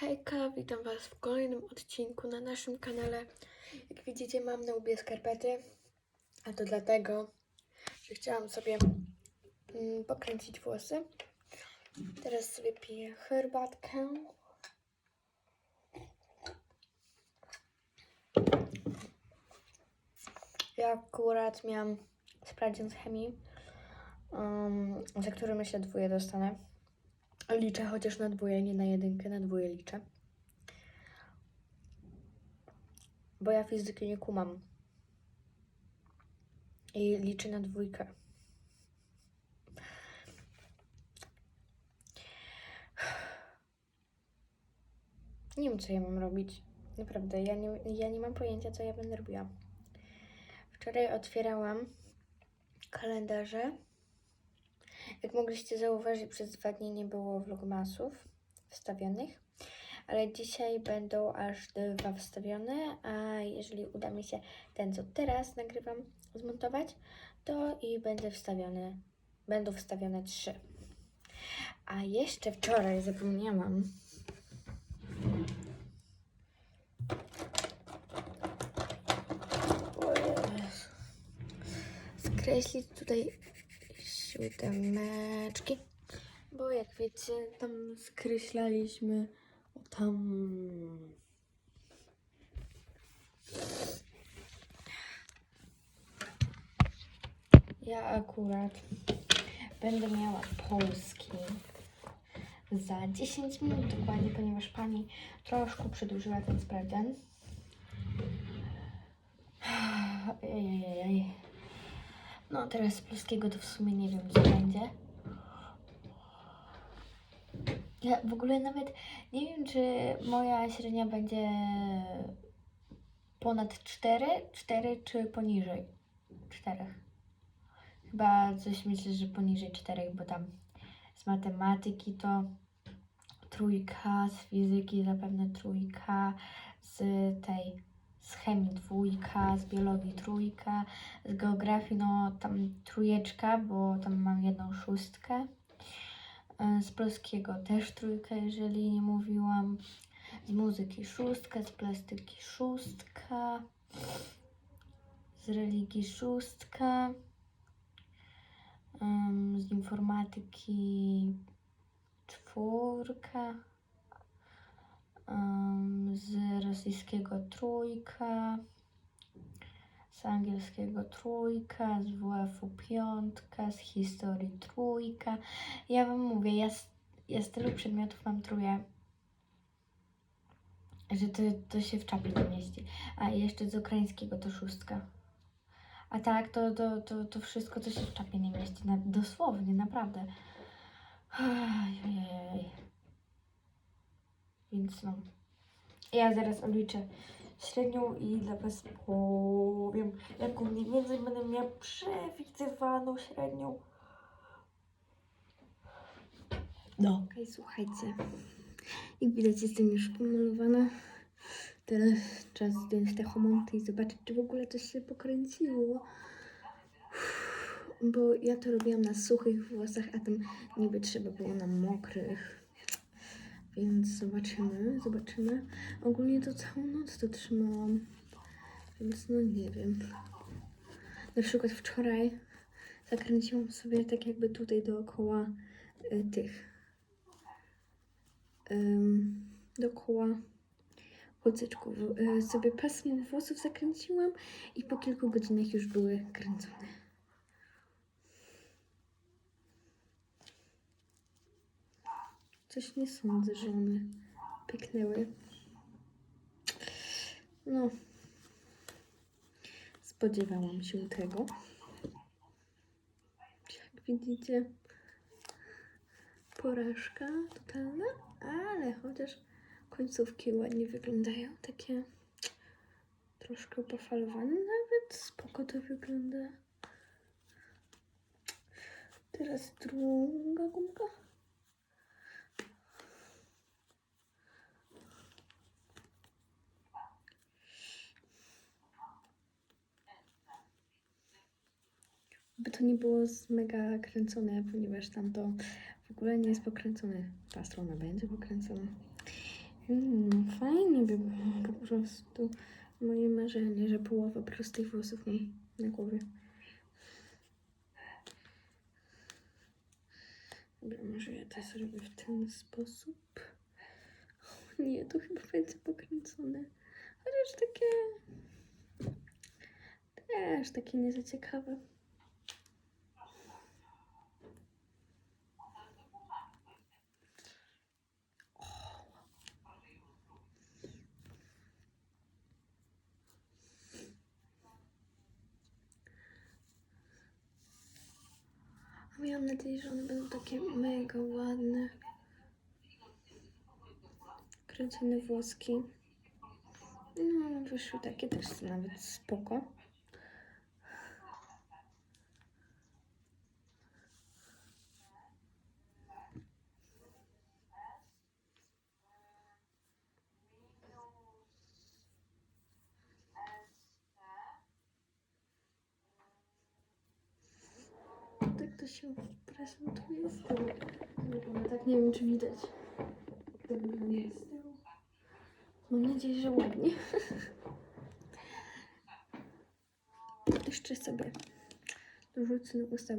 Hejka, witam Was w kolejnym odcinku na naszym kanale. Jak widzicie, mam na łbie skarpety, a to dlatego, że chciałam sobie mm, pokręcić włosy. Teraz sobie piję herbatkę. Ja akurat miałam sprawdzian z chemii, um, za który myślę dwóje dostanę. Liczę chociaż na dwóje, nie na jedynkę, na dwóje liczę. Bo ja fizyki nie kumam. I liczę na dwójkę. Nie wiem, co ja mam robić. Naprawdę, ja nie, ja nie mam pojęcia, co ja będę robiła. Wczoraj otwierałam kalendarze. Jak mogliście zauważyć, przez dwa dni nie było vlogmasów wstawionych, ale dzisiaj będą aż dwa wstawione, a jeżeli uda mi się ten, co teraz nagrywam, zmontować, to i będzie wstawiony, będą wstawione trzy. A jeszcze wczoraj zapomniałam, skreślić tutaj siódemeczki, bo jak wiecie, tam skreślaliśmy o tam. Ja akurat będę miała polski za 10 minut dokładnie, ponieważ pani troszkę przedłużyła ten sprawdzian. Ejejej. No teraz z polskiego to w sumie nie wiem co będzie. Ja w ogóle nawet nie wiem, czy moja średnia będzie ponad 4, 4 czy poniżej 4. Chyba coś myślę, że poniżej 4, bo tam z matematyki to trójka, z fizyki zapewne trójka, z tej z chemii dwójka, z biologii trójka, z geografii no tam trójeczka, bo tam mam jedną szóstkę. E, Z polskiego też trójkę, jeżeli nie mówiłam. Z muzyki szóstka, z plastyki szóstka, z religii szóstka, z informatyki czwórka, z rosyjskiego trójka, z angielskiego trójka, z WF-u piątka, z historii trójka. Ja wam mówię, ja z, ja z tylu przedmiotów mam trójkę, że to, to się w czapie nie mieści. A jeszcze z ukraińskiego to szóstka. A tak, to, to, to, to wszystko to się w czapie nie mieści. Na, dosłownie, naprawdę. Ojej. Więc no. Ja zaraz obliczę średnią i dla Was powiem, jaką mniej więcej będę miała przewidywaną średnią. No, okej, słuchajcie. Jak widać, jestem już pomalowana. Teraz czas zdjąć te homonty i zobaczyć, czy w ogóle coś się pokręciło. Bo ja to robiłam na suchych włosach, a tam niby trzeba było na mokrych. Więc zobaczymy, zobaczymy. Ogólnie to całą noc to trzymałam. Więc no nie wiem. Na przykład wczoraj zakręciłam sobie tak jakby tutaj dookoła y, tych. ym, dookoła kocyczków. Y, sobie pasmo włosów zakręciłam i po kilku godzinach już były kręcone. Coś nie sądzę, że one pyknęły. No. Spodziewałam się tego. Jak widzicie, porażka totalna, ale chociaż końcówki ładnie wyglądają. Takie troszkę pofalowane, nawet spoko to wygląda. Teraz druga gumka. By to nie było mega kręcone, ponieważ tam to w ogóle nie jest pokręcone. Ta strona będzie pokręcona. Mm, fajnie by było po prostu. Moje marzenie, że połowę prostych włosów mam na głowie. Dobra, może ja to zrobię w ten sposób. O nie, to chyba będzie pokręcone. Chociaż takie... Też takie nie Miałam nadzieję, że one będą takie mega ładne. Kręcone włoski. No, wyszły takie też nawet spoko. Tak to się prezentuje z tyłu. Tak, nie wiem czy widać. Tyłu. Mam nadzieję, że ładnie. Jeszcze sobie dorzucę na usta.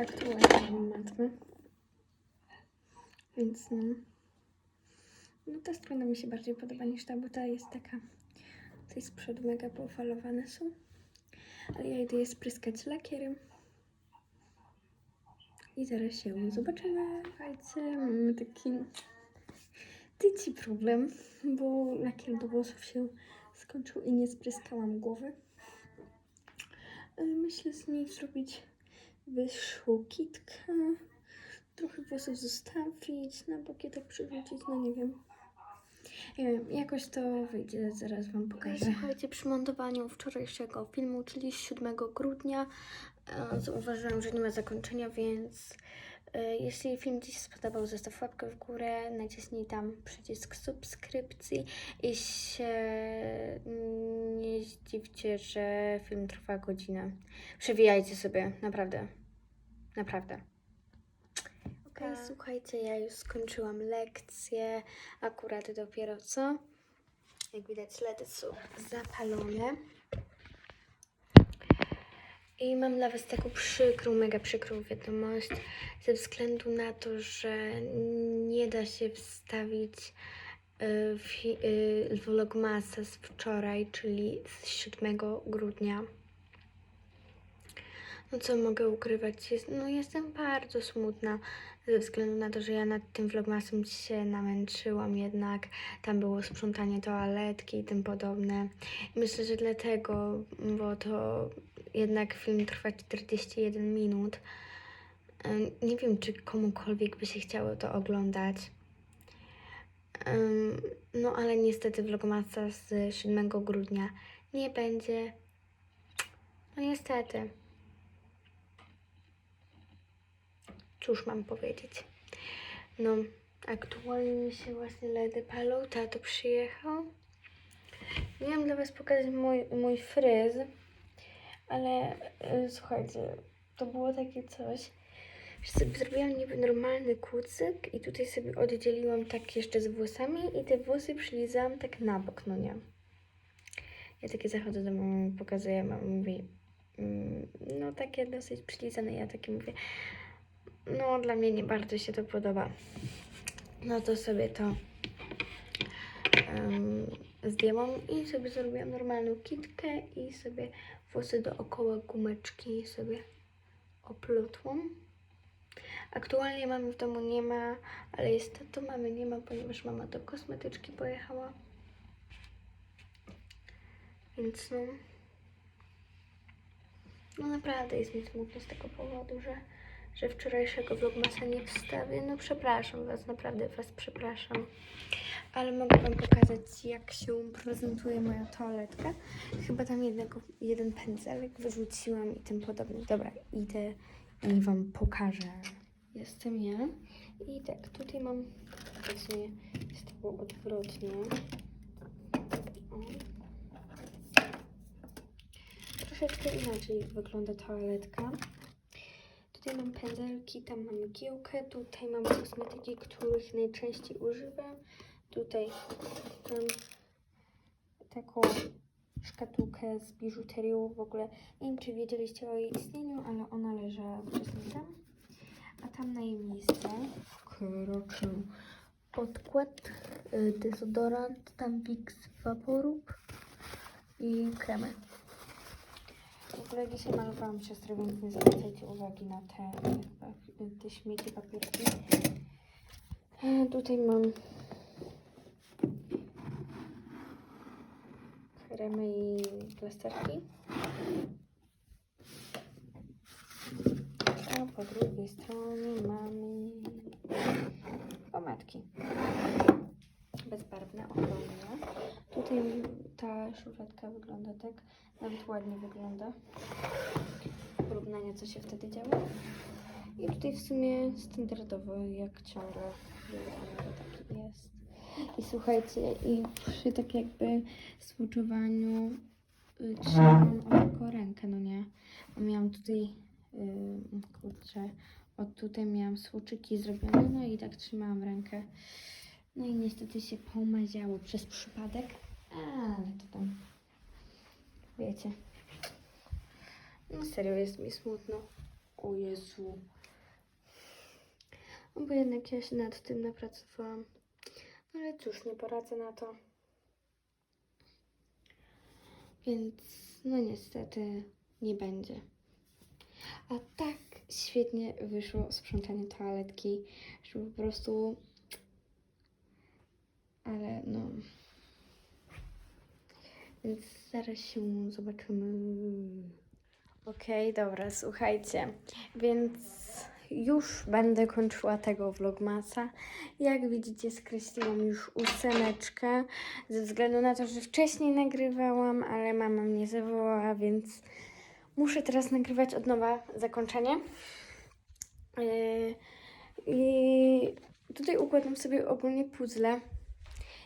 Aktualnie mam. Więc no. No ta strona mi się bardziej podoba niż ta, bo ta jest taka. Tutaj z przodu mega pofalowane są. Ale ja idę je spryskać lakierem. I zaraz się zobaczymy. Słuchajcie, mamy taki tyci problem, bo lakier do włosów się skończył i nie spryskałam głowy. Ale Myślę z niej zrobić wyższą kitkę. Trochę włosów zostawić, na boki tak przywrócić, no nie wiem. Nie wiem, jakoś to wyjdzie, zaraz Wam pokażę. Słuchajcie, przy montowaniu wczorajszego filmu, czyli 7 grudnia, e, zauważyłam, że nie ma zakończenia, więc jeśli film Ci się spodobał, zostaw łapkę w górę, naciśnij tam przycisk subskrypcji i się nie zdziwcie, że film trwa godzinę. Przewijajcie sobie, naprawdę. Naprawdę. Okej, słuchajcie, ja już skończyłam lekcję, akurat dopiero co. Jak widać, LEDy są zapalone. I mam dla Was taką przykrą, mega przykrą wiadomość, ze względu na to, że nie da się wstawić y, y, vlogmasa z wczoraj, czyli z 7 grudnia. No co mogę ukrywać? No jestem bardzo smutna ze względu na to, że ja nad tym vlogmasem się namęczyłam jednak. Tam było sprzątanie toaletki i tym podobne. I myślę, że dlatego, bo to jednak film trwa 41 minut. Nie wiem, czy komukolwiek by się chciało to oglądać. No ale niestety vlogmasa z 7 grudnia nie będzie. No niestety. Cóż mam powiedzieć? No, aktualnie się właśnie LEDy palą. Tato przyjechał. Miałam dla Was pokazać mój, mój fryz, ale y, słuchajcie, to było takie coś, że sobie zrobiłam niby normalny kucyk i tutaj sobie oddzieliłam tak jeszcze z włosami i te włosy przylizałam tak na bok, no nie? Ja takie zachodzę do mamy, pokazuję, mama mówi, mm, no takie dosyć przylizane, ja takie mówię, no dla mnie nie bardzo się to podoba. No to sobie to um, zdjęłam i sobie zrobiłam normalną kitkę i sobie włosy dookoła gumeczki sobie oplotłam. Aktualnie mamy w domu nie ma, ale jest to mamy nie ma, ponieważ mama do kosmetyczki pojechała. Więc no, no naprawdę jest mi smutno z tego powodu, że, że wczorajszego vlogmasa nie wstawię. No przepraszam Was, naprawdę Was przepraszam. Ale mogę Wam pokazać, jak się prezentuje moja toaletka. Chyba tam jednego, jeden pędzelek wyrzuciłam i tym podobne. Dobra, idę i Wam pokażę. Jestem ja. I tak, tutaj mam, właśnie jest to odwrotnie. Troszeczkę inaczej wygląda toaletka. Tutaj mam pędzelki, tam mam mgiełkę, tutaj mam kosmetyki, których najczęściej używam. Tutaj mam taką szkatułkę z biżuterią. W ogóle nie wiem, czy wiedzieliście o jej istnieniu, ale ona leżała wcześniej tam. A tam na jej miejsce wkroczył podkład, y, dezodorant, tam Vicks Vaporub i kremy. Ogóle dzisiaj malowałam siostrę, więc nie zwracajcie uwagi na te, te, te śmieci papierki. E, Tutaj mam kremy i plasterki. A po drugiej stronie mamy pomadki. Bezbarwne, ochronne. Tutaj ta szuletka wygląda tak, nawet ładnie wygląda. Porównanie, co się wtedy działo. I tutaj w sumie standardowo, jak ciągle taki jest. I słuchajcie, i przy tak jakby swuczowaniu y, trzymam o taką rękę, no nie? Miałam tutaj, y, kurczę, od tutaj miałam słuczyki zrobione, no i tak trzymałam rękę. No i niestety się pomaziało przez przypadek, ale to tam, wiecie. No serio, jest mi smutno. O Jezu. No bo jednak ja się nad tym napracowałam. No ale cóż, nie poradzę na to. Więc no niestety nie będzie. A tak świetnie wyszło sprzątanie toaletki, że po prostu... Ale no... Więc zaraz się zobaczymy. Okej, dobra, słuchajcie. Więc już będę kończyła tego vlogmasa. Jak widzicie, skreśliłam już ósemeczkę. Ze względu na to, że wcześniej nagrywałam, ale mama mnie zawołała, więc muszę teraz nagrywać od nowa zakończenie. Yy, I tutaj układam sobie ogólnie puzzle.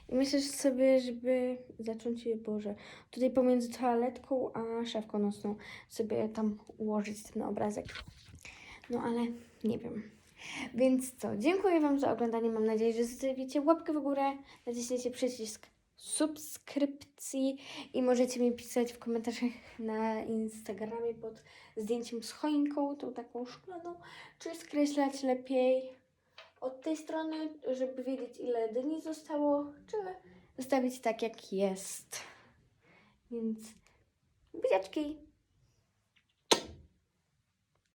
I myślę że sobie, żeby zacząć Boże, tutaj pomiędzy toaletką a szafką nocną sobie tam ułożyć ten obrazek. No ale nie wiem. Więc co, dziękuję Wam za oglądanie. Mam nadzieję, że zostawicie łapkę w górę, naciśniecie przycisk subskrypcji i możecie mi pisać w komentarzach na Instagramie pod zdjęciem z choinką, tą taką szklaną, czy skreślać lepiej od tej strony, żeby wiedzieć ile dni zostało, czy zostawić tak jak jest. Więc buziaczki!